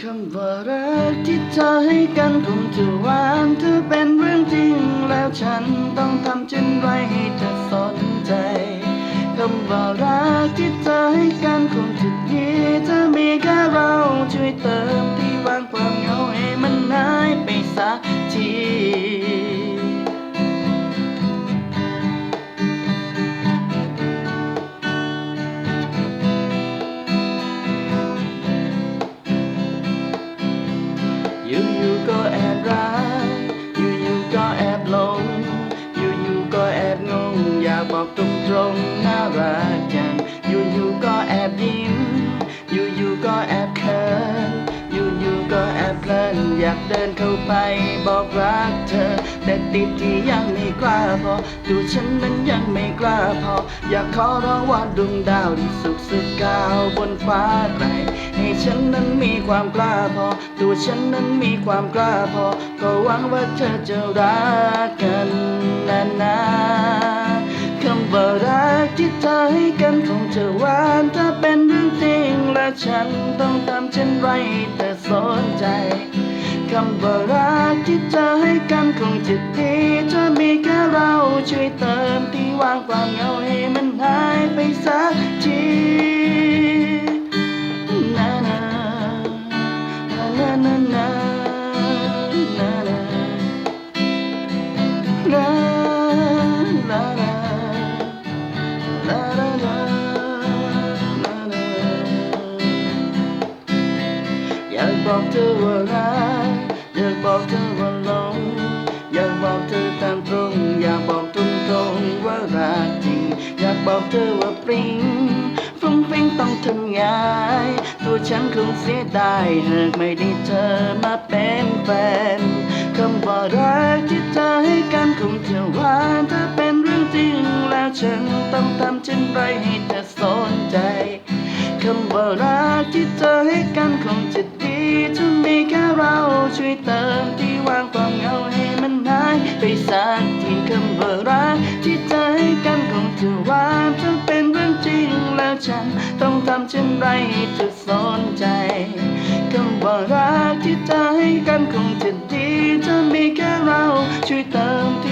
คำว่ารักที่เธอให้กันคงจะหวานเธอเป็นเรื่องจริงแล้วฉันต้องทำเช่นไรให้เธอสนใจคำว่ารักที่เธอให้กันคงจะดีเธอมีแค่เราช่วยเติมที่วางความเหงาให้มันหายไปซะ รงน่ารักจังอยู่ๆก็แอบยิ้ม อยู่ๆก็แอบเขินอยู่ๆก็แอบเพลินอยากเดินเข้าไปบอกรักเธอ แต่ติดที่ยังไม่กล้าพอดูฉันนั้นยังไม่กล้าพอ อยากขอร้องว่าดวงดาวที่สุกสึกกาวบนฟ้าไกลให้ฉันนั้นมีความกล้าพอตัวฉันนั้นมีความกล้าพอ ก็หวังว่าเธอจะรักกัน ต้องทำเช่นไรแต่สนใจคำว่ารักที่เธอให้กันคงจะดีจะมีแค่เราช่วยเติมที่ว่างความเหงาให้มันหายไปซะ บอกเธอว่ารักอยากบอกเธอว่าหลงอยากบอกเธอตามตรงอยากบอกตรงตรงๆว่ารักจริง อยากบอกเธอว่าปริงฟรุ้งฟริ้งต้องทำไงตัวฉันคงเสียดายหากไม่ได้เธอมาเป็นแฟนคำว่ารักที่เธอให้กันคงจะหวานถ้าเป็นเรื่องจริงแล้วฉันต้องทำเช่นไรให้เธอสนใจคำว่ารักที่เธอให้กันคงจะ เติมที่วางความเหงาให้มันหาย ไปสักทีคำว่ารักที่ใจกันคงจะหวานถ้าเป็นเรื่องจริงแล้วฉัน ต้องทำเช่นไรเธอสนใจคำว่ารักที่ใจกันคงจะดีจะมีแค่เราช่วยเติมที่